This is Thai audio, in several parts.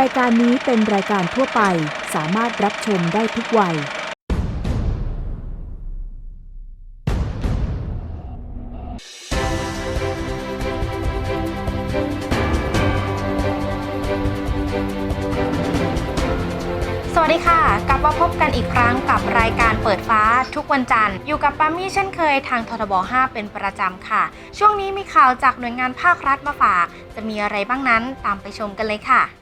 รายการนี้เป็นรายการทั่วไป สามารถรับชมได้ทุกวัย สวัสดีค่ะ กลับมาพบกันอีกครั้งกับรายการเปิดฟ้าทุกวันจันทร์ อยู่กับปามี่เช่นเคยทางททบ 5 เป็นประจำค่ะ ช่วงนี้มีข่าวจากหน่วยงานภาครัฐมาฝาก จะมีอะไรบ้างนั้นตามไปชมกันเลยค่ะ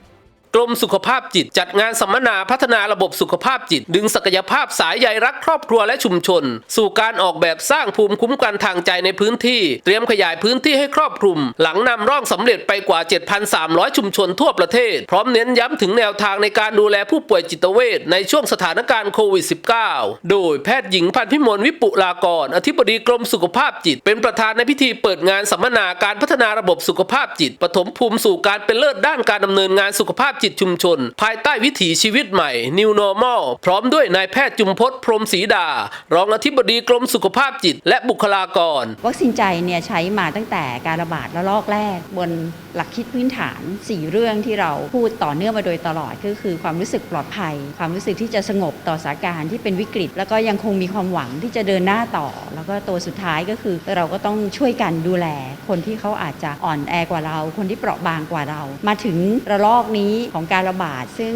กรมสุขภาพจิต จัดงานสัมมนาพัฒนาระบบสุขภาพจิต ดึงศักยภาพสายใยรักครอบครัวและชุมชน สู่การออกแบบสร้างภูมิคุ้มกันทางใจในพื้นที่ เตรียมขยายพื้นที่ให้ครอบคลุม หลังนำร่องสำเร็จไปกว่า 7,300 ชุมชนทั่วประเทศ พร้อมเน้นย้ำถึงแนวทางในการดูแลผู้ป่วยจิตเวชในช่วงสถานการณ์โควิด -19 โดยแพทย์หญิงพันพิมลวิปุลากร อธิบดีกรมสุขภาพจิต เป็นประธานในพิธีเปิดงานสัมมนาการพัฒนาระบบสุขภาพจิตปฐมภูมิสู่การเป็นเลิศด้านการดำเนินงานสุขภาพจิตชุมชน ภายใต้วิถีชีวิตใหม่ New Normal พร้อมด้วยนายแพทย์จุมพศพรมศรีดา รองอธิบดีกรมสุขภาพจิต และบุคลากร วัคซีนใจเนี่ยใช้มาตั้งแต่การระบาดระลอกแรก บนหลักคิดพื้นฐาน 4 เรื่องที่เราพูดต่อเนื่องมาโดยตลอดก็คือความรู้สึกปลอดภัย ความรู้สึกที่จะสงบต่อสถานการณ์ที่เป็นวิกฤต แล้วก็ยังคงมีความหวังที่จะเดินหน้าต่อ แล้วก็ตัวสุดท้ายก็คือเราก็ต้องช่วยกันดูแล คนที่เขาอาจจะอ่อนแอกว่าเรา คนที่เปราะบางกว่าเรา มาถึงระลอกนี้ของการระบาด ซึ่ง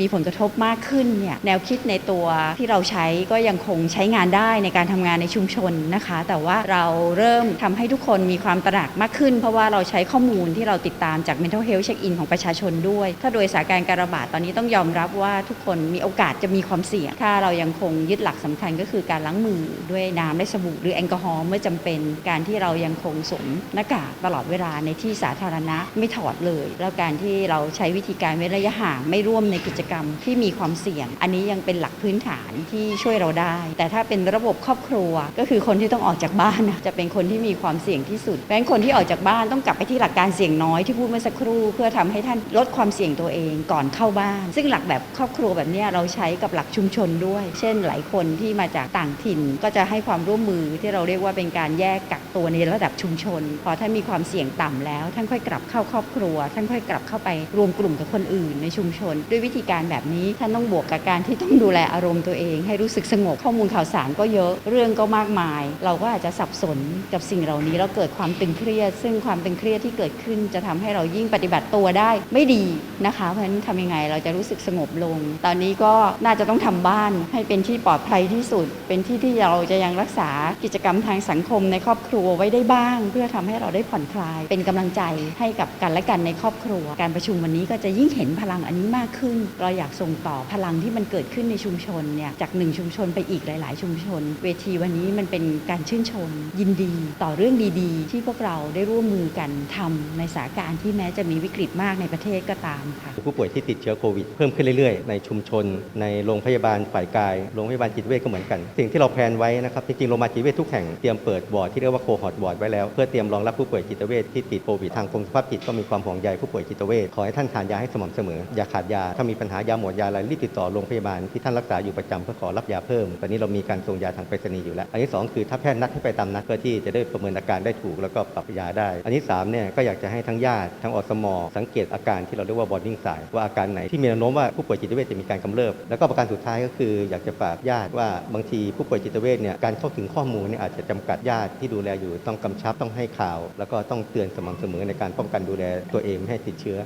มีผลกระทบมากขึ้นเนี่ยแนวคิดในตัวที่เราใช้ก็ยังคงใช้งานได้ในการทำงานในชุมชนนะคะ แต่ว่าเราเริ่มทำให้ทุกคนมีความตระหนักมากขึ้น เพราะว่าเราใช้ข้อมูลที่เราติดตามจาก Mental Health Check In ของประชาชนด้วย ถ้าโดยสถานการณ์การระบาดตอนนี้ต้องยอมรับว่าทุกคนมีโอกาสจะมีความเสี่ยง ถ้าเรายังคงยึดหลักสำคัญก็คือการล้างมือด้วยน้ำและสบู่หรือแอลกอฮอล์เมื่อจำเป็นการที่เรายังคงสวมหน้ากากตลอดเวลาในที่สาธารณะไม่ถอดเลย แล้วการที่เราใช้วิธีการเว้นระยะห่างไม่ร่วมในกิจกรรมที่มีความเสี่ยง อันนี้ยังเป็นหลักพื้นฐานที่ช่วยเราได้ แต่ถ้าเป็นระบบครอบครัว ก็คือคนที่ต้องออกจากบ้านนะจะเป็นคนที่มีความเสี่ยงที่สุดเพราะฉะนั้นคนที่ออกจากบ้านต้องกลับไปที่หลักการเสี่ยงน้อยที่พูดเมื่อสักครู่ เพื่อทำให้ท่านลดความเสี่ยงตัวเองก่อนเข้าบ้าน ซึ่งหลักแบบครอบครัวแบบนี้เราใช้กับหลักชุมชนด้วย เช่น หลายคนที่มาจากต่างถิ่นก็จะให้ความร่วมมือที่เราเรียกว่าเป็นการแยกกักตัวในระดับชุมชน พอท่านมีความเสี่ยงต่ำแล้ว ท่านค่อยกลับเข้าครอบครัว ท่านค่อยกลับเข้าไปรวมกลุ่มกับคนอื่นในชุมชน ด้วยวิธีการแบบนี้ท่านต้องบวกกับการที่ต้องดูแลอารมณ์ตัวเอง ให้รู้สึกสงบข้อมูลข่าวสารก็เยอะเรื่องก็มากมาย เราก็อาจจะสับสนกับสิ่งเหล่านี้แล้วเกิดความตึงเครียด ซึ่งความตึงเครียดที่เกิดขึ้น จะทำให้เรายิ่งปฏิบัติตัวได้ไม่ดีนะคะเพราะฉะนั้นทำยังไงเราจะรู้สึกสงบลง ตอนนี้ก็น่าจะต้องทำบ้านให้เป็นที่ปลอดภัยที่สุด เป็นที่ที่เราจะยังรักษากิจกรรมทางสังคมในครอบครัวไว้ได้บ้าง เพื่อทำให้เราได้ผ่อนคลาย เป็นกำลังใจให้กับกันและกันในครอบครัว การประชุมวันนี้ก็จะยิ่งเห็นพลังอันนี้มากขึ้น เราอยากส่งต่อพลังที่มันเกิดขึ้นในชุมชนเนี่ยจากหนึ่งชุมชนไปอีกหลาย ๆ ชุมชน เวทีวันนี้มันเป็นการชื่นชม ยินดีต่อเรื่องดี ๆ ที่พวกเราได้ร่วมมือกันทำในสถานการณ์ที่แม้จะมีวิกฤตมากในประเทศก็ตามค่ะผู้ป่วยที่ติดเชื้อโควิดเพิ่มขึ้นเรื่อย ๆ ในชุมชน ในโรงพยาบาลฝ่ายกายโรงพยาบาลจิตเวชก็เหมือนกัน สิ่งที่เราแพลนไว้นะครับจริงๆโรงพยาบาลจิตเวชทุกแห่งเตรียมเปิดวอร์ดที่เรียกว่าโคฮอร์ดวอร์ดไว้แล้วเพื่อเตรียมรองรับผู้ป่วยจิตเวชที่ติดโควิดทางกรมสุขภาพจิตก็มีความห่วงใยผู้ป่วยจิตเวชขอให้ท่านทานยาให้สม่ำเสมอ อย่าขาดยา ถ้ามีปัญหายาหมดยาอะไรรีบติดต่อโรงพยาบาลที่ท่านรักษาอยู่ประจำเพื่อขอรับยาเพิ่ม ตอนนี้เรามีการส่งยาทางไปรษณีย์อยู่แล้ว อันที่สองคือถ้าแพทย์นัดให้ไปตามนัดเพื่อที่จะได้ประเมินอาการได้ถูกแล้วก็ปรับยาได้ อันที่สามเนี่ยก็อยากจะให้ทั้งญาติทั้งอสม สังเกตอาการที่เราเรียกว่า warning sign ว่าอาการไหนที่มีแนวโน้มว่าผู้ป่วยจิตเวชจะมีการกำเริบ แล้วก็ประการสุดท้ายก็คืออยากจะฝากญาติว่าบางทีผู้ป่วยจิตเวชเนี่ยการเข้าถึงข้อมูลเนี่ยอาจจะจำกัดญาติที่ดูแลอยู่ต้องกำชับต้องให้ข่าว แล้วก็ต้องเตือนสม่ำเสมอในการป้องกันดูแลตัวเองไม่ให้ติดเชื้อ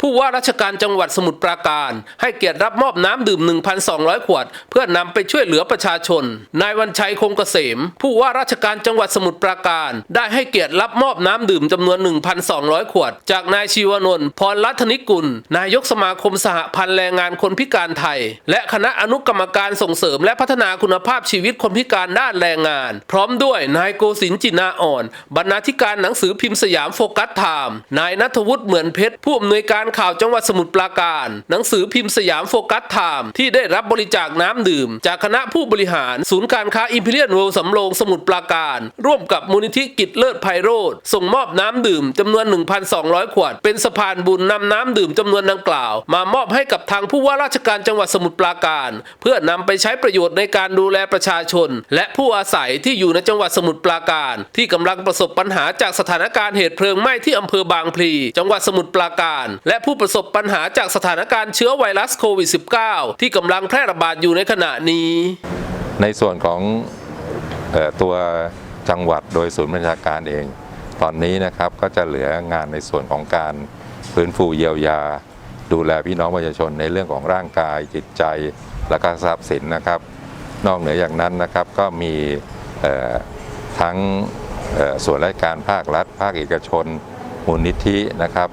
ผู้ว่าราชการจังหวัดสมุทรปราการ ให้เกียรติรับมอบน้ำดื่ม 1,200 ขวด เพื่อนำไปช่วยเหลือประชาชน นายวันชัยคงเกษม ผู้ว่าราชการจังหวัดสมุทรปราการ ได้ให้เกียรติรับมอบน้ำดื่มจำนวน 1,200 ขวด จากนายชีวนนท์พรรัตนิกุล นายกสมาคมสหพันธ์แรงงานคนพิการไทย และคณะอนุกรรมการส่งเสริมและพัฒนาคุณภาพชีวิตคนพิการด้านแรงงาน พร้อมด้วยนายโกศินจินาอ่อน บรรณาธิการหนังสือพิมพ์สยามโฟกัสไทม์นายนัทวุฒิเหมือนเพชรผู้อำนวยการข่าวจังหวัดสมุทรปราการ หนังสือพิมพ์สยามโฟกัสไทม์ที่ได้รับบริจาคน้ำดื่ม จากคณะผู้บริหาร ศูนย์การค้าอิมพีเรียลเวลสำโรงสมุทรปราการ ร่วมกับมูลนิธิกิจเลิศไพโรธส่งมอบน้ำดื่มจำนวน 1,200 ขวด เป็นสะพานบุญนำน้ำดื่มจำนวนดังกล่าว มามอบให้กับทางผู้ว่าราชการจังหวัดสมุทรปราการ เพื่อนำไปใช้ประโยชน์ในการดูแลประชาชน และผู้อาศัยที่อยู่ในจังหวัดสมุทรปราการ ที่กำลังประสบปัญหาจากสถานการณ์เหตุเพลิงไหม้ที่อำเภอบางพลี จังหวัดสมุทรปราการ และและผู้ประสบปัญหาจากสถานการณ์เชื้อไวรัสโควิด -19 ที่กำลังแพร่ระบาดอยู่ในขณะนี้ ในส่วนของออตัวจังหวัดโดยศูนย์บัญชาการเอง ตอนนี้นะครับก็จะเหลืองานในส่วนของการฟื้นฟูเยียวยา ดูแลพี่น้องประชาชนในเรื่องของร่างกายจิตใจ และก็ทรัพย์สินนะครับ นอกเหนืออย่างนั้นนะครับก็มีทั้งส่วนราชการภาครัฐ ภาคเอกชนมูลนิธินะครับ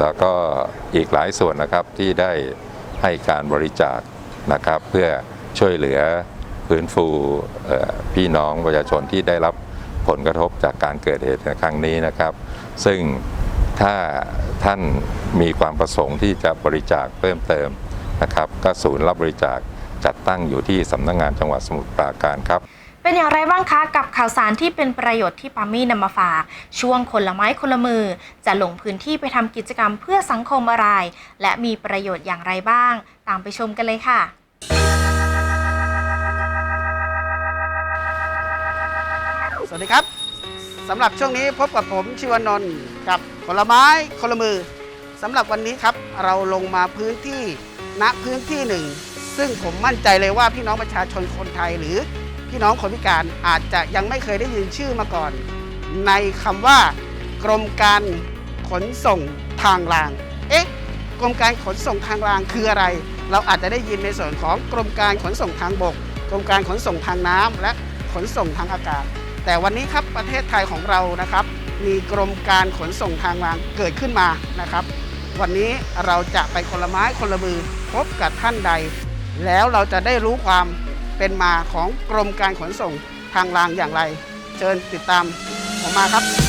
แล้วก็อีกหลายส่วนนะครับที่ได้ให้การบริจาคนะครับ เพื่อช่วยเหลือฟื้นฟูพี่น้องประชาชนที่ได้รับผลกระทบจากการเกิดเหตุในครั้งนี้นะครับ ซึ่งถ้าท่านมีความประสงค์ที่จะบริจาคเพิ่มเติมนะครับ ก็ศูนย์รับบริจาคจัดตั้งอยู่ที่สำนักงานจังหวัดสมุทรปราการครับ เป็นอย่างไรบ้างคะกับข่าวสารที่เป็นประโยชน์ที่ปามี่นำมาฝาก ช่วงคนละไม้คนละมือ จะลงพื้นที่ไปทำกิจกรรมเพื่อสังคมอะไร และมีประโยชน์อย่างไรบ้าง ตามไปชมกันเลยค่ะสวัสดีครับสำหรับช่วงนี้พบกับผมชิวานนท์กับผลไม้คนละมือสำหรับวันนี้ครับเราลงมาพื้นที่ณพื้นที่หนึ่ง ซึ่งผมมั่นใจเลยว่าพี่น้องประชาชนคนไทยหรือ พี่น้องคนพิการอาจจะยังไม่เคยได้ยินชื่อมาก่อน ในคำว่ากรมการขนส่งทางราง เอ๊ะ กรมการขนส่งทางรางคืออะไร เราอาจจะได้ยินในส่วนของกรมการขนส่งทางบก กรมการขนส่งทางน้ำและขนส่งทางอากาศ แต่วันนี้ครับประเทศไทยของเรานะครับ มีกรมการขนส่งทางรางเกิดขึ้นมานะครับ วันนี้เราจะไปคนละไม้คนละมือพบกับท่านใด แล้วเราจะได้รู้ความ เป็นมาของกรมการขนส่งทางรางอย่างไร เชิญติดตามผมมาครับ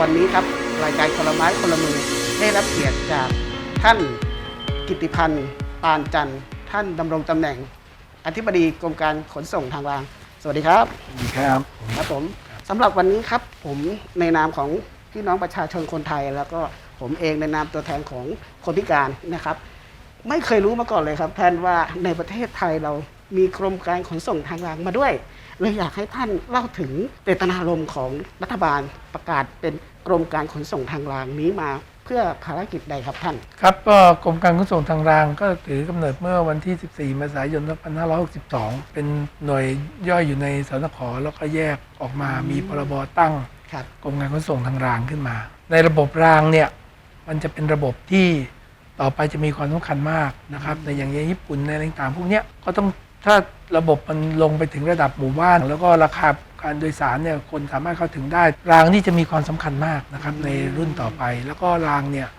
วันนี้ครับรายการคนละไม้คนละมือได้รับเกียรติจากท่านกิตติพันธ์ปานจันทร์ท่านดำรงตำแหน่ง อธิบดีกรมการขนส่งทางราง สวัสดีครับครับ ครับผมสำหรับวันนี้ครับผมในนามของพี่น้องประชาชนคนไทย แล้วก็ผมเองในนามตัวแทนของคนพิการนะครับ ไม่เคยรู้มาก่อนเลยครับ ท่านว่าในประเทศไทยเรามีกรมการขนส่งทางรางมาด้วยเลยอยากให้ท่านเล่าถึงเจตนารมณ์ของรัฐบาลประกาศเป็นก รมการขนส่งทางรางนี้มาเพื่อภารกิจใดครับท่าน ครับก็กรมการขนส่งทางรางก็ถือกำเนิดเมื่อวันที่ 14 เมษายน 2562 เป็นหน่วยย่อยอยู่ในสนขแล้วก็แยกออกมามีพรบตั้งครับกรมการขนส่งทางรางขึ้นมา ในระบบรางเนี่ยมันจะเป็นระบบที่ต่อไปจะมีความสำคัญมากนะครับในอย่างในญี่ปุ่นในอะไรต่างๆพวกเนี้ยก็ต้องถ้า ระบบมันลงไปถึงระดับหมู่บ้าน แล้วก็ราคาการโดยสารเนี่ยคนสามารถเข้าถึงได้ รางนี่จะมีความสำคัญมากนะครับในรุ่นต่อไป แล้วก็รางเนี่ย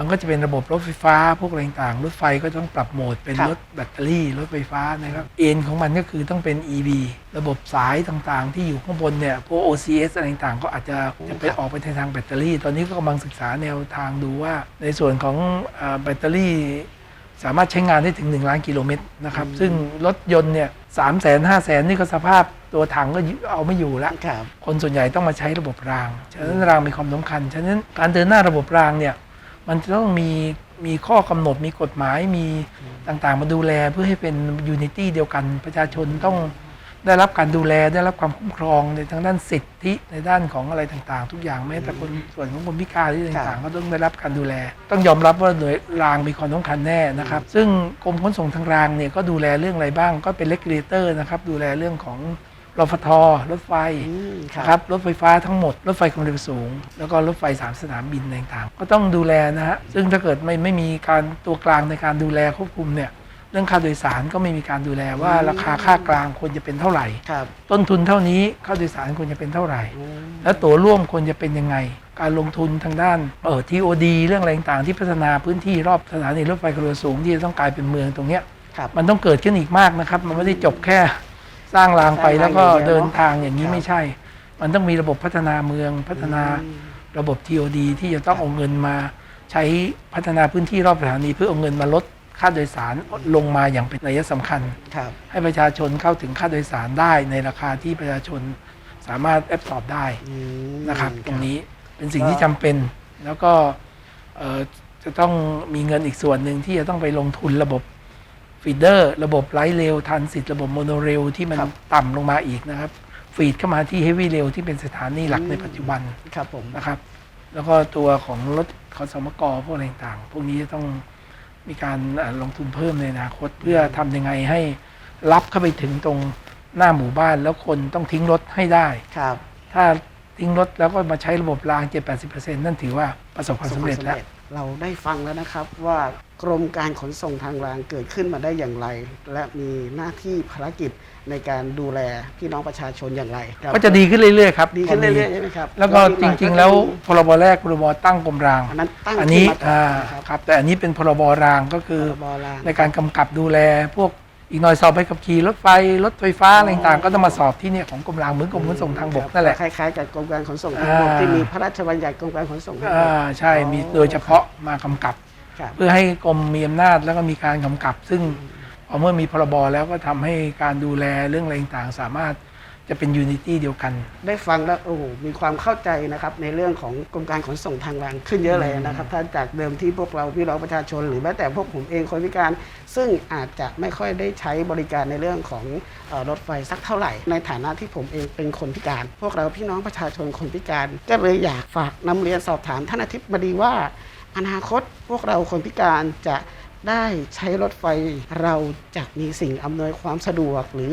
มันก็จะเป็นระบบรถไฟฟ้า พวกอะไรต่างๆรถไฟก็ต้องปรับโหมดเป็นครับรถแบตเตอรี่ รถไฟฟ้านะครับเอ็นของมันก็คือต้องเป็น EV ระบบสายต่างๆ ที่อยู่ข้างบนเนี่ยพวก OCS อะไรต่างๆก็อาจจะจะไปออกไปในทางแบตเตอรี่ ตอนนี้ก็กำลังศึกษาแนวทางดูว่า ในส่วนของเอ่อแบตเตอรี่ สามารถใช้งานได้ถึง 1 ล้านกิโลเมตรนะครับ ซึ่งรถยนต์เนี่ยสามแสนห้าแสนนี่ก็สภาพตัวถังก็เอาไม่อยู่แล้ว ครับ คนส่วนใหญ่ต้องมาใช้ระบบราง ฉะนั้นรางมีความสำคัญ ฉะนั้นการเดินหน้าระบบรางเนี่ย มันจะต้องมีมีข้อกำหนดมีกฎหมายมีต่างๆ มาดูแลเพื่อให้เป็นยูนิตี้เดียวกันประชาชนต้อง ได้รับการดูแลได้รับความคุ้มครองในทางด้านสิทธิในด้านของอะไรต่างๆ ทุกอย่างแม้แต่คนส่วนของคนพิการที่ต่างๆ ก็ต้องได้รับการดูแล ต้องยอมรับว่าหน่วยรางมีความสำคัญแน่นะครับ ซึ่งกรมขนส่งทางรางเนี่ยก็ดูแลเรื่องอะไรบ้าง ก็เป็นเลกูเลเตอร์นะครับดูแลเรื่องของรฟทรถไฟอืมครับนะครับรถไฟฟ้าทั้งหมด รถไฟความเร็วสูง แล้วก็รถไฟสามสนามบินต่างๆ ก็ต้องดูแลนะฮะซึ่งถ้าเกิดไม่ไม่มีการตัวกลางในการดูแลควบคุมเนี่ย เรื่องค่าโดยสารก็ไม่มีการดูแลว่าราคาค่ากลางควรจะเป็นเท่าไหร่ ครับ ต้นทุนเท่านี้ค่าโดยสารควรจะเป็นเท่าไหร่อืมแล้วตั๋วร่วมควรจะเป็นยังไง การลงทุนทางด้านเออ TOD เรื่องอะไรต่างๆที่พัฒนาพื้นที่รอบสถานีรถไฟความเร็วสูงที่จะต้องกลายเป็นเมืองตรงเนี้ยครับ มันต้องเกิดขึ้นอีกมากนะครับ มันไม่ได้จบแค่สร้างรางไปสร้างรางแล้วก็อย่างเดียวเดินทางอย่างนี้ครับไม่ใช่ มันต้องมีระบบพัฒนาเมืองพัฒนาระบบ TOD ที่จะต้องเอาเงินมาใช้พัฒนาพื้นที่รอบสถานีเพื่อเอาเงินมาลด ค่าโดยสารลงมาอย่างเป็นระยะสำคัญครับให้ประชาชนเข้าถึงค่าโดยสารได้ในราคาที่ประชาชนสามารถแอบสอบได้อืมนะครับ ตรงนี้เป็นสิ่งที่จำเป็นแล้วก็เอ่อจะต้องมีเงินอีกส่วนหนึ่งที่จะต้องไปลงทุนระบบฟีดเดอร์ ระบบไลท์เรลทันสิทธิ์ระบบโมโนเรลที่มันต่ำลงมาอีกนะครับ ฟีดเข้ามาที่เฮฟวี่เรลที่เป็นสถานีหลักในปัจจุบันครับผมนะครับ แล้วก็ตัวของรถขอสมกพวกอะไรต่างๆพวกนี้จะต้อง มีการเอ่อลงทุนเพิ่มในอนาคต เพื่อทำยังไงให้รับเข้าไปถึงตรงหน้าหมู่บ้านแล้วคนต้องทิ้งรถให้ได้ ครับ ถ้าทิ้งรถแล้วก็มาใช้ระบบราง 7-80%นั่นถือว่าประสบความสำเร็จแล้ว เราได้ฟังแล้วนะครับว่ากรมการขนส่งทางรางเกิดขึ้นมาได้อย่างไร และมีหน้าที่ภารกิจในการดูแลพี่น้องประชาชนอย่างไรครับก็จะดีขึ้นเรื่อยๆครับดีขึ้นตเรื่อยๆใช่ไหมครับแล้วก็จริงๆ แล้วพรบแรกพรบตั้งกรมรางอันนั้นตั้งอันนี้ขึ้มาก่อ่านะครับครับแต่อันนี้เป็นพรบรางก็คือพรบรางในการกำกับดูแลพวก อีกหน่อยสอบไปขับขี่รถไฟรถไฟฟ้าอะไรต่างๆก็ต้องมาสอบที่เนี่ยของกรมรางเหมือนกรมขนส่งทางบกนั่นแหละคล้ายๆกับกรมการขนส่งทางบกอ่าที่มีพระราชบัญญัติกรมการขนส่งทางบอ่ากใช่มีโดยเฉพาะมากำกับครับ เพื่อให้กรมมีอำนาจแล้วก็มีการกำกับ ซึ่งพอเมื่อมีพรบแล้วก็ทำให้การดูแลเรื่องอะไรต่างๆสามารถ จะเป็นยูนิตี้เดียวกัน ได้ฟังแล้วโอ้โหมีความเข้าใจนะครับในเรื่องของกรมการขนส่งทางรางขึ้นเยอะเลยนะครับถ้าจากเดิมที่พวกเราพี่น้องประชาชน หรือแม้แต่พวกผมเองคนพิการ ซึ่งอาจจะไม่ค่อยได้ใช้บริการในเรื่องของเออรถไฟสักเท่าไหร่ ในฐานะที่ผมเองเป็นคนพิการ พวกเราพี่น้องประชาชนคนพิการ ก็เลยอยากฝากนำเรียนสอบถามท่านอาทิตย์บดีว่า อนาคตพวกเราคนพิการจะได้ใช้รถไฟเราจะมีสิ่งอำนวยความสะดวก หรือ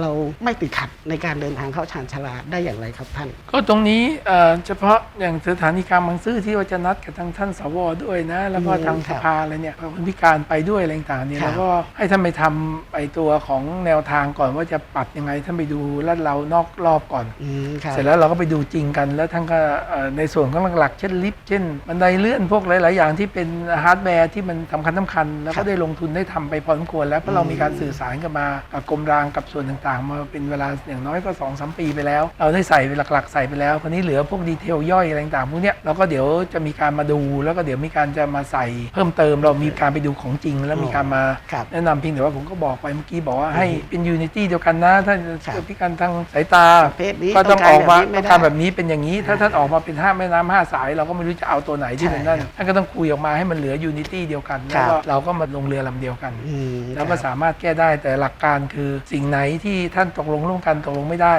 เราไม่ติดขัดในการเดินทางเข้าชานชาลาได้อย่างไรครับท่าน ก็ตรงนี้เอ่อเฉพาะอย่างสถานีกลางบางซื่อที่ว่าจะนัดกับทางท่านสวด้วยนะ แล้วก็อืมทางคสรับภาอะไรเนี่ยคนพิการไปด้วยอะไรต่างๆเนี่ยครับ แล้วก็ให้ท่านไปทำไอตัวของแนวทางก่อนว่าจะปรับยังไงท่านไปดูลาดเรานอกรอบก่อน อืมครับ เสร็จแล้วเราก็ไปดูจริงกัน แล้วท่านก็เอ่อในส่วนของหลักๆ เช่นลิฟต์เช่นบันไดเลื่อนพวกหลาย ๆ อย่างที่เป็นฮาร์ดแวร์ที่มันสำคัญสคัญๆแล้วครัก็บได้ลงทุนได้ทำไปพอสมควรแล้วเพราะเรามีการสื่อสารกันมากับกรมรางกับส่วนต่างๆมาเป็นเวลาอย่างน้อยก็2อสปีไปแล้ว เราได้ใส่ไปหลักๆ ใส่ไปแล้วคราวนี้เหลือพวกดีเทลย่อยอะไรต่างๆพวกเนี้ยเราก็เดี๋ยวจะมีการมาดูแล้วก็เดี๋ยวมีการจะมาใส่เพิ่มเติมเรามีการไปดูของจริง แล้วมีการมาครับแนะนำเพียงแต่ว่าผมก็บอกไปเมื่อกี้บอกว่าให้เป็นยูนิตี้เดียวกันนะถ้าครับพิการทางสายตาประเภทนี้ก็ต้องออกมาต้ต้อองงกาการรแบแบบบนี้เป็นอย่างนี้ ถ้าท่านออกมาเป็นห้าแม่น้ำห้าสาย เราก็ไม่รู้จะเอาตัวไหนที่เป็นนั่นใช่ครับท่านก็ต้องคุยออกมาให้มันเหลือยูนิตี้เดียวกันครัแล้วบก็เราก็มาลงเรือลำเดียวกัน อืมแล้วก็ครับสามารถแก้ได้แต่หลักการคือสิ่งไหนที่ท่านตกลงร่วมกันตกลงไม่ได้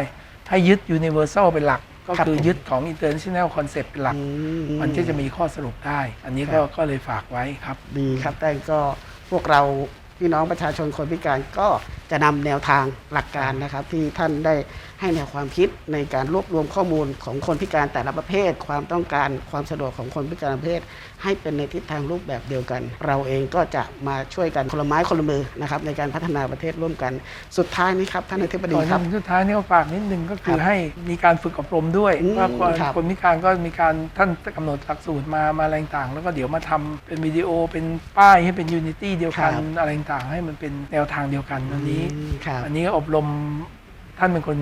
ให้ยึด universal เป็นหลัก ก็ครับคือผมยึดของ international concept เป็นหลักอืมันก็จะมีข้อสรุปได้ อันนี้ก็ก็เลยฝากไว้ครับ ดีครับแต่ก็พวกเราพี่น้องประชาชนคนพิการก็จะนำแนวทางหลักการนะครับ ที่ท่านได้ ให้แนวความคิดในการรวบรวมข้อมูลของคนพิการแต่ละประเภท ความต้องการความสะดวกของคนพิการประเภท ให้เป็นในทิศทางรูปแบบเดียวกัน เราเองก็จะมาช่วยกันคนละไม้คนละมือนะครับในการพัฒนาประเทศร่วมกันสุดท้ายนี้ครับท่านอธิบดีก่อนครับถึงสุดท้ายนี่ก็ฝากนิดนึงก็คืคอรับให้มีการฝึกอบรมด้วยอืมว่าคนครับคนพิการก็มีการท่านกำหนดหลักสูตรมามาอะไรต่างๆแล้วก็เดี๋ยวมาทำเป็นวิดีโอเป็นป้ายให้เป็นยูนิตี้เดียวกันครับอะไรต่างๆให้มันเป็นแนวทางเดียวกันอันนี้อืมครับอันนี้ก็อบรม ท่านเป็นคน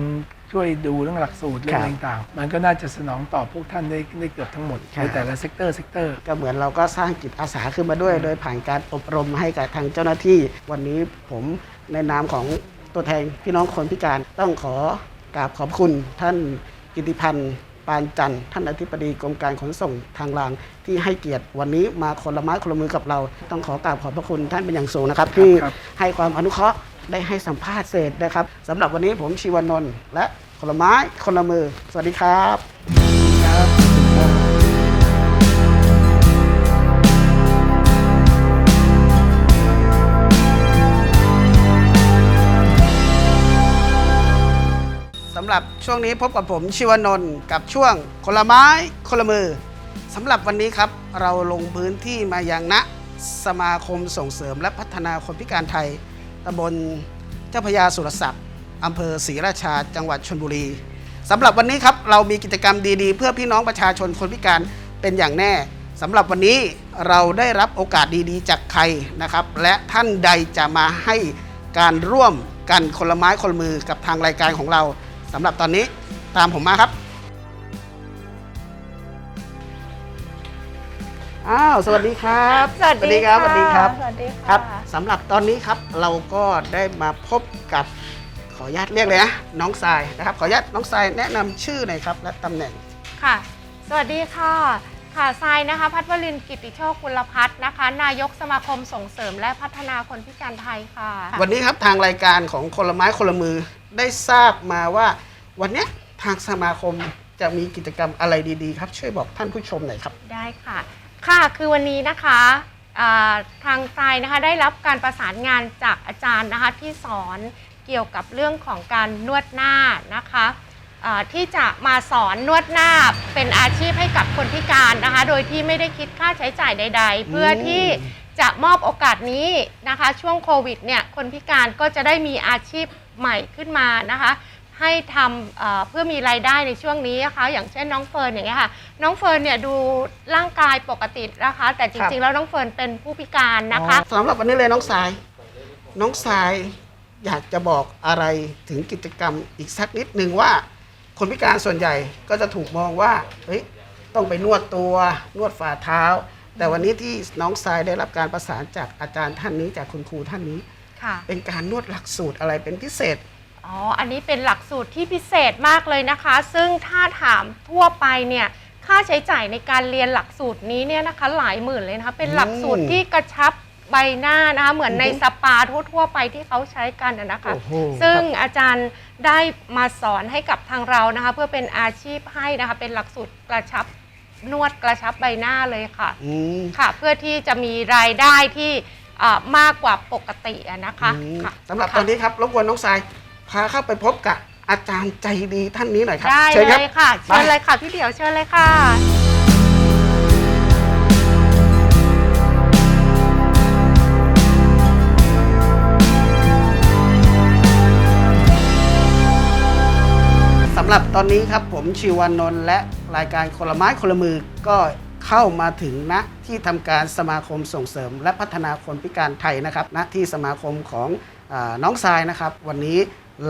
ช่วยดูเรื่องหลักสูตรเรื่องอะไรต่างๆ มันก็น่าจะสนองตอบพวกท่านได้ได้เกือบทั้งหมดครับในแต่ละเซกเตอร์เซกเตอร์ก็เหมือนเราก็สร้างจิตอาสาขึ้นมาด้วย โดยผ่านการอบรมให้กับทางเจ้าหน้าที่ วันนี้ผมในนามของตัวแทนพี่น้องคนพิการต้องขอกราบขอบคุณท่านกิติพันธ์ปานจันทร์ท่านอธิบดีกรมการขนส่งทางราง ที่ให้เกียรติวันนี้มาคนละไม้คนละมือกับเรา ต้องขอกราบขอบพระคุณท่านเป็นอย่างสูงนะครับที่ครับให้ความอนุเคราะห์ ได้ให้สัมภาษณ์เศษนะครับสำหรับวันนี้ผมชีวานนท์และคนละไม้คนละมือ สวัสดีครับสำหรับช่วงนี้พบกับผมชิวนนท์กับช่วงคนละไม้คนละมือสำหรับวันนี้ครับเราลงพื้นที่มายังณสมาคมส่งเสริมและพัฒนาคนพิการไทย ตำบลเจ้าพยาสุรศักดิ์อำเภอศรีราชา จังหวัดชนบุรีสำหรับวันนี้ครับเรามีกิจกรรมดีๆ เพื่อพี่น้องประชาชนคนพิการเป็นอย่างแน่สำหรับวันนี้เราได้รับโอกาสดีๆ จากใครนะครับ และท่านใดจะมาให้การร่วมกันคนละไม้คนละมือกับทางรายการของเราสำหรับตอนนี้ตามผมมาครับ อ้าวสวัสดีครับสวัสดีครับค่ะสวัสดีครับสวัสดีค่ะครับสำหรับตอนนี้ครับเราก็ได้มาพบกับขออนุญาตเรียกเลยนะน้องทรายนะครับ ขออนุญาตน้องทรายแนะนำชื่อหน่อยครับและตำแหน่งค่ะ สวัสดีค่ะค่ะทรายนะคะ พัฒวรินทร์กิติโชคกุลพัฒน์นะคะ นายกสมาคมส่งเสริมและพัฒนาคนพิการไทยค่ะ วันนี้ครับทางรายการของคนละไม้คนละมือได้ทราบมาว่า วันเนี้ยทางสมาคมจะมีกิจกรรมอะไรดีๆ ครับ ช่วยบอกท่านผู้ชมหน่อยครับ ได้ค่ะ ค่ะคือวันนี้นะคะาทางทรายนะคะได้รับการประสานงานจากอาจารย์นะคะที่สอนเกี่ยวกับเรื่องของการนวดหน้านะคะที่จะมาสอนนวดหน้าเป็นอาชีพให้กับคนพิการนะคะ โดยที่ไม่ได้คิดค่าใช้จ่ายใด ๆ เพื่อที่จะมอบโอกาสนี้นะคะ ช่วงโควิดเนี่ยคนพิการก็จะได้มีอาชีพใหม่ขึ้นมานะคะ ให้ทำเอ่อเพื่อมีรายได้ในช่วงนี้นะคะ อย่างเช่นน้องเฟิร์นอย่างเงี้ยค่ะ น้องเฟิร์นเนี่ยดูร่างกายปกตินะคะ แต่จครัริงบๆแล้วน้องเฟิร์นเป็นผู้พิการนะคะอ๋อสำหรับวันนี้เลยน้องทราย น้องทรายอยากจะบอกอะไรถึงกิจกรรมอีกสักนิดหนึ่งว่า คนพิการส่วนใหญ่ก็จะถูกมองว่าเฮ้ยต้องไปนวดตัวนวดฝ่าเท้า แต่วันนี้ที่น้องทรายได้รับการประสานจากอาจารย์ท่านนี้จากคุณครูท่านนี้ค่ะเป็นการนวดหลักสูตรอะไรเป็นพิเศษ อ๋อ อันนี้เป็นหลักสูตรที่พิเศษมากเลยนะคะ ซึ่งถ้าถามทั่วไปเนี่ย ค่าใช้จ่ายในการเรียนหลักสูตรนี้เนี่ยนะคะ หลายหมื่นเลยนะคะ เป็นหลักสูตรที่กระชับใบหน้านะคะเหมือนในสปาทั่วๆไปที่เขาใช้กันนะนะคะ โอ้โห ซึ่งครับอาจารย์ได้มาสอนให้กับทางเรานะคะ เพื่อเป็นอาชีพให้นะคะ เป็นหลักสูตรกระชับนวดกระชับใบหน้าเลยค่ะ อืมค่ะ เพื่อที่จะมีรายได้ที่อ่ามากกว่าปกติอะนะคะอืมค่ะสำหรับตอนนี้ครับรบกวนน้องทราย พาเข้าไปพบกับอาจารย์ใจดีท่านนี้หน่อยครับได้ชิญครับ เลยค่ะไปเชิญเลยค่ะพี่เดี่ยวเชิญเลยค่ะ สำหรับตอนนี้ครับผมชิวานนท์และรายการคนละไม้คนละมือก็เข้ามาถึงณที่ทำการสมาคมส่งเสริม และพัฒนาคนพิการไทยนะครับณที่สมาคมของอาน้องทรายนะครับ วันนี้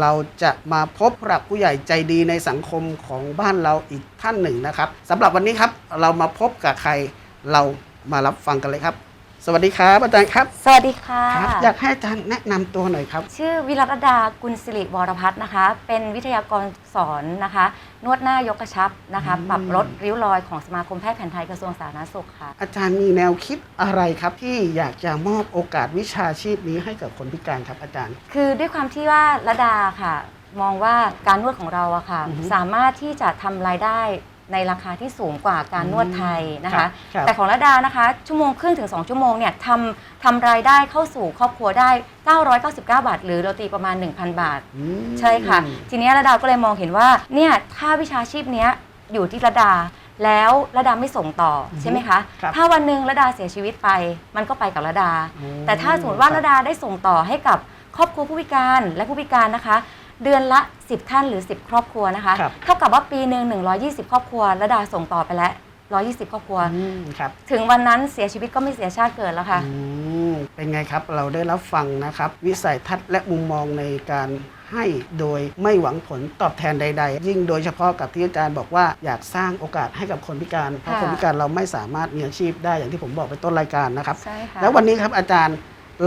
เราจะมาพบผู้หลักผู้ใหญ่ใจดีในสังคมของบ้านเราอีกท่านหนึ่งนะครับสำหรับวันนี้ครับเรามาพบกับใครเรามารับฟังกันเลยครับ สวัสดีครับอาจารย์ครับสวัสดีค่ะครับ อยากให้อาจารย์แนะนำตัวหน่อยครับ ชื่อวิรัตดากุลสิริวรพัฒน์นะคะ เป็นวิทยากรสอนนะคะ นวดหน้ายกกระชับนะคะอืมปรับลดริ้วรอยของสมาคมแพทย์แผนไทยกระทรวงสาธารณสุขค่ะ อาจารย์มีแนวคิดอะไรครับ ที่อยากจะมอบโอกาสวิชาชีพนี้ให้กับคนพิการครับอาจารย์ คือด้วยความที่ว่าระดาค่ะ มองว่าการนวดของเราอะค่ะ อือฮึ สามารถที่จะทำรายได้ ในราคาที่สูงกว่าการนวดไทยนะครัคะบครับแต่ของระดานะคะ ชั่วโมงครึ่งถึง 2 ชั่วโมงเนี่ยทำทำรายได้เข้าสู่ครอบครัวได้ 999 บาท หรือเราตีประมาณ 1,000 บาท อืม ใช่ค่ะ ทีเนี้ยระดาก็เลยมองเห็นว่าเนี่ยถ้าวิชาชีพเนี้ยอยู่ที่ระดาแล้วระดาไม่ส่งต่อออฮึใช่ไหมคะ ครับถ้าวันหนึ่งระดาเสียชีวิตไป มันก็ไปกับระดา อืมแต่ถ้าสมมติว่าครับ ระดาได้ส่งต่อให้กับครอบครัวผู้พิการและผู้พิการนะคะ เดือนละ 10 ท่านหรือ 10 ครอบครัวนะคะครับ เท่ากับว่าปีหนึ่ง120 ครอบครัวระดาส่งต่อไปแล้ว 120 ครอบครัว อืมครับ ถึงวันนั้นเสียชีวิตก็ไม่เสียชาติเกิดแล้วค่ะ อืมเป็นไงครับเราได้รับฟังนะครับ วิสัยทัศน์และมุมมองในการให้โดยไม่หวังผลตอบแทนใด ๆ ยิ่งโดยเฉพาะกับที่อาจารย์บอกว่าอยากสร้างโอกาสให้กับคนพิการ เพราะค่ะ คนพิการเราไม่สามารถมีอาชีพได้อย่างที่ผมบอกไปต้นรายการนะครับ ใช่ค่ะ แล้ววันนี้ครับอาจารย์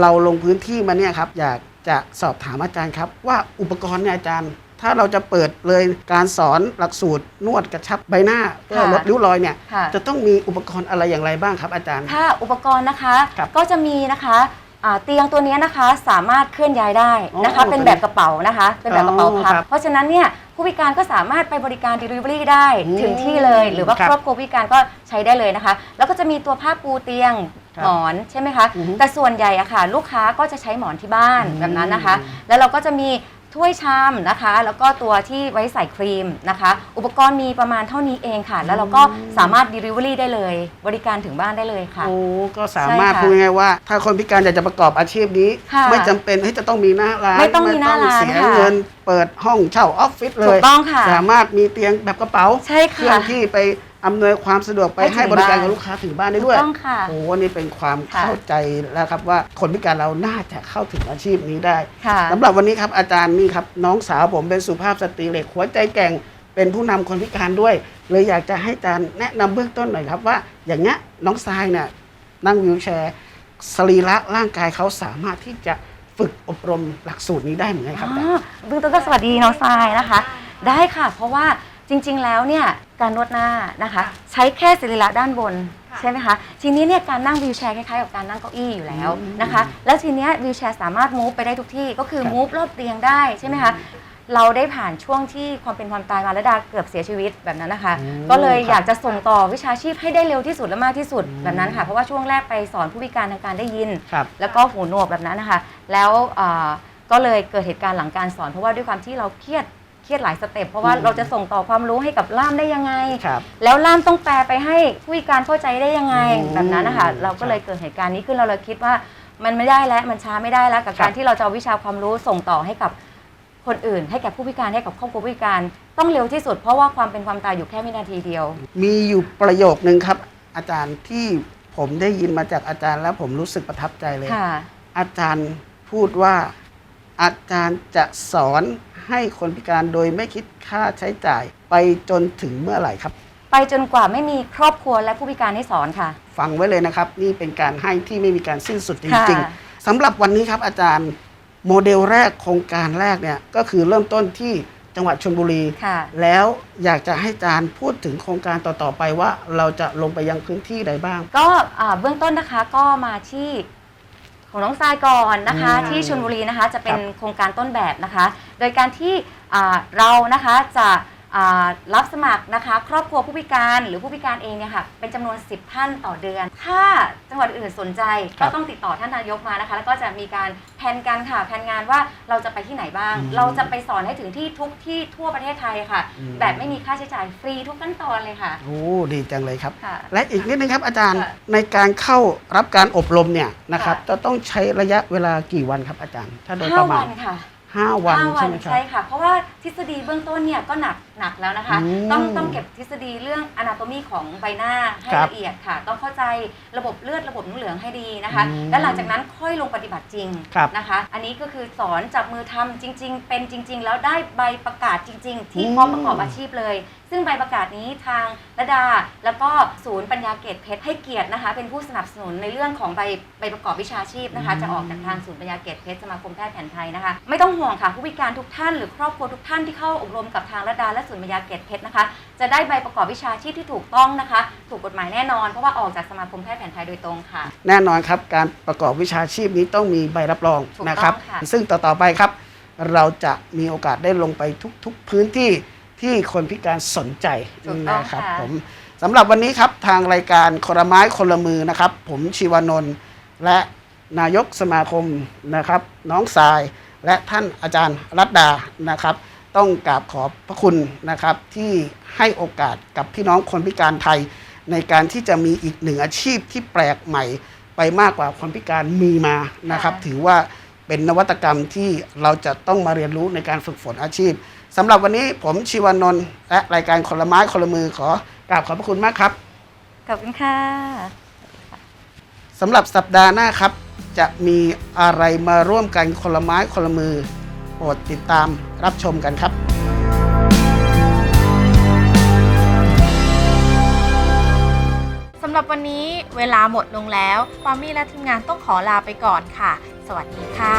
เราลงพื้นที่มาเนี่ยครับ อยาก จะสอบถามอาจารย์ครับ ว่าอุปกรณ์เนี่ยอาจารย์ ถ้าเราจะเปิดเลยการสอนหลักสูตร นวดกระชับใบหน้าเพื่อค่ะลดริ้วรอยเนี่ยค่ะ จะต้องมีอุปกรณ์อะไรอย่างไรบ้างครับอาจารย์ถ้าอุปกรณ์นะคะครับก็จะมีนะคะอ่า เตียงตัวนี้นะคะสามารถเคลื่อนย้ายได้นะคะอ๋อเป็นแบบกระเป๋านะคะ เป็นแบบกระเป๋าอ๋อพับครับเพราะฉะนั้นเนี่ยผู้พิการก็สามารถไปบริการ Delivery ได้อืมถึงที่เลย หรือว่าครับครอบครัวพิการก็ใช้ได้เลยนะคะ แล้วก็จะมีตัวผ้าปูเตียงครับหมอนใช่ไหมคะอือฮึแต่ส่วนใหญ่อะค่ะ ลูกค้าก็จะใช้หมอนที่บ้านอืมแบบนั้นนะคะ แล้วเราก็จะมี ถ้วยชามนะคะ แล้วก็ตัวที่ไว้ใส่ครีมนะคะ อุปกรณ์มีประมาณเท่านี้เองค่ะ แล้วเราก็สามารถ Delivery ได้เลย บริการถึงบ้านได้เลยค่ะ โอ้ก็สามารถใช่ค่ะพูดง่ายๆว่า ถ้าคนพิการอยากจะประกอบอาชีพนี้ ค่ะไม่จำเป็นที่จะต้องมีหน้าร้านไม่ต้องมีหน้าร้านเสียค่ะเงินเปิดห้องเช่าออฟฟิศเลถูยกต้องค่ะสามารถมีเตียงแบบกระเป๋าใช่เคลื่อค่ะนที่ไป อำนวยความสะดวกไปให้ให้ถึงบริการบ้านกับลูกค้าถึงบ้านได้ด้วยถูกต้องค่ะโอ้นี่เป็นความค่ะ เข้าใจแล้วครับว่าคนพิการเราน่าจะเข้าถึงอาชีพนี้ได้ค่ะ สำหรับวันนี้ครับอาจารย์นี่ครับน้องสาวผมเป็นสุภาพสตรีเหล็กหัวใจแกร่งเป็นผู้นำคนพิการด้วย เลยอยากจะให้อาจารย์แนะนำเบื้องต้นหน่อยครับว่าอย่างเงี้ยน้องทรายเนี่ยนั่งวิวแชร์สรีระร่างกายเขาสามารถที่จะฝึกอบรมหลักสูตรนี้ได้เหมือนกันครับอาจารย์อ๋อเบื้องต้นก็สวัสดีน้องทรายนะคะ ได้ค่ะ เพราะว่า จริงๆแล้วเนี่ยการนวดหน้านะคะ ใช้แค่สรีระด้านบนใช่ไหมคะทีนี้เนี่ยการนั่งวีลแชร์คล้ายๆกับการนั่งเก้าอี้อยู่แล้วนะคะ แล้วทีเนี้ยวีลแชร์สามารถมูฟไปได้ทุกที่ก็คือครับมูฟรอบเตียงได้ใช่ไหมคะเราได้ผ่านช่วงที่ความเป็นความตายมาและดาเกือบเสียชีวิตแบบนั้นนะคะอืมก็เลยครับอยากจะส่งต่อวิชาชีพให้ได้เร็วที่สุดและมากที่สุดแบบนั้นค่ะ เพราะว่าช่วงแรกไปสอนผู้พิการทางการได้ยินครับแล้วก็หูหนวกแบบนั้นนะคะ แล้วเอ่อก็เลยเกิดเหตุการณ์หลังการสอนเพราะว่าด้วยความที่เราเครียด เครียดหลายสเต็ปเพราะว่าอืมเราจะส่งต่อความรู้ให้กับล่ามได้ยังไง ครับ แล้วล่ามต้องแปลไปให้ผู้พิการเข้าใจได้ยังไงอืมแบบนั้นนะคะเราก็เลยเกิดเหตุการณ์นี้ขึ้นเราเลยคิดว่ามันไม่ได้แล้วมันช้าไม่ได้แล้วกับครับ การที่เราจะเอาวิชาความรู้ส่งต่อให้กับคนอื่น ให้แก่ผู้พิการให้กับครอบครัวผู้พิการต้องเร็วที่สุด เพราะว่าความเป็นความตายอยู่แค่วินาทีเดียว มีอยู่ประโยคนึงครับ อาจารย์ที่ผมได้ยินมาจากอาจารย์แล้วผมรู้สึกประทับใจเลย ค่ะอาจารย์พูดว่า อาจารย์จะสอนให้คนพิการโดยไม่คิดค่าใช้จ่ายไปจนถึงเมื่อไหร่ครับ ไปจนกว่าไม่มีครอบครัวและผู้พิการให้สอนค่ะ ฟังไว้เลยนะครับ นี่เป็นการให้ที่ไม่มีการสิ้นสุดจค่ะริงๆสำหรับวันนี้ครับอาจารย์โมเดลแรกโครงการแรกเนี่ยก็คือเริ่มต้นที่จังหวัดชลบุรี ค่ะ แล้วอยากจะให้อาจารย์พูดถึงโครงการต่อๆไปว่าเราจะลงไปยังพื้นที่ใดบ้าง ก็อ่าเบื้องต้นนะคะก็มาที่ ของน้องทรายก่อนนะคะอืมที่ชลบุรีนะคะจะเป็นครับโครงการต้นแบบนะคะ โดยการที่อ่าเรานะคะจะ อ่ารับสมัครนะคะ ครอบครัวผู้พิการหรือผู้พิการเองเนี่ยค่ะเป็นจำนวน 10 ท่านต่อเดือน ถ้าจังหวัดอื่นสนใจครัก็บต้องติดต่อท่านนายกมานะคะ แล้วก็จะมีการแผนกันค่ะแผนงานว่าเราจะไปที่ไหนบ้าง อืม เราจะไปสอนให้ถึงที่ทุกที่ทั่วประเทศไทยค่ะ อืม แบบไม่มีค่าใช้จ่ายฟรีทุกขั้นตอนเลยค่ะโอ้ดีจังเลยครับ ค่ะ และอีกนิดนึงครับอาจารย์ค่ะในการเข้ารับการอบรมเนี่ยนะครับค่ะ จะต้องใช้ระยะเวลากี่วันครับอาจารย์ ถ้าโดยปห้าระมาวัณนค่ะห้าวันห้าวัใช่นไหมครับ ใช่ค่ะ เพราะว่าทฤษฎีเบื้องต้นเนี่ยก็หนัก หนักแล้วนะคะ อืมต้องต้องเก็บทฤษฎีเรื่อง anatomy ของใบหน้าให้ครับละเอียดค่ะ ต้องเข้าใจระบบเลือดระบบน้ำเหลืองให้ดีนะคะ อืมและหลังจากนั้นค่อยลงปฏิบัติจริงครับนะคะ อันนี้ก็คือสอนจับมือทำจริง ๆ เป็นจริง ๆ แล้วได้ใบประกาศจริง ๆ ที่พร้อมประกอบอาชีพเลย ซึ่งใบประกาศนี้ทางระดา แล้วก็ศูนย์ปัญญาเกตเพชรให้เกียรตินะคะ เป็นผู้สนับสนุนในเรื่องของใบใบประกอบวิชาชีพนะคะ จะออกจากทางศูนย์ปัญญาเกตเพชรสมาคมแพทย์แผนไทยนะคะ ไม่ต้องห่วงค่ะผู้พิการทุกท่านหรือครอบครัวทุกท่านที่เข้าอบรมกับทางระดาและศูนย์ปัญญาเกตเพชรนะคะ จะได้ใบประกอบวิชาชีพที่ถูกต้องนะคะ ถูกกฎหมายแน่นอน เพราะว่าออกจากสมาคมแพทย์แผนไทยโดยตรงค่ะ แน่นอนครับ การประกอบวิชาชีพนี้ต้องมีใบรับรองถูกต้องนะครับ ค่ะ ซึ่งต่อๆไปครับ เราจะมีโอกาสได้ลงไปทุกๆพื้นที่ที่คนพิการสนใจถูกต้องนะครับค่ะ ผมสำหรับวันนี้ครับทางรายการคนละไม้คนละมือนะครับ ผมชีวานนท์และนายกสมาคมนะครับ น้องสาย และท่านอาจารย์รัตดานะครับ ต้องกราบขอบพระคุณนะครับ ที่ให้โอกาสกับพี่น้องคนพิการไทย ในการที่จะมีอีกหนึ่งอาชีพที่แปลกใหม่ไปมากกว่าคนพิการมีมานะครับ ถือว่าเป็นนวัตกรรมที่เราจะต้องมาเรียนรู้ในการฝึกฝนอาชีพสำหรับวันนี้ผมชีวานนท์และรายการคนละไม้คนละมือขอกราบขอบพระคุณมากครับขอบคุณค่ะสำหรับสัปดาห์หน้าครับ จะมีอะไรมาร่วมกันคนละไม้คนละมือ โปรดติดตามรับชมกันครับสำหรับวันนี้เวลาหมดลงแล้วปามี่และทีมงานต้องขอลาไปก่อนค่ะ สวัสดีค่ะ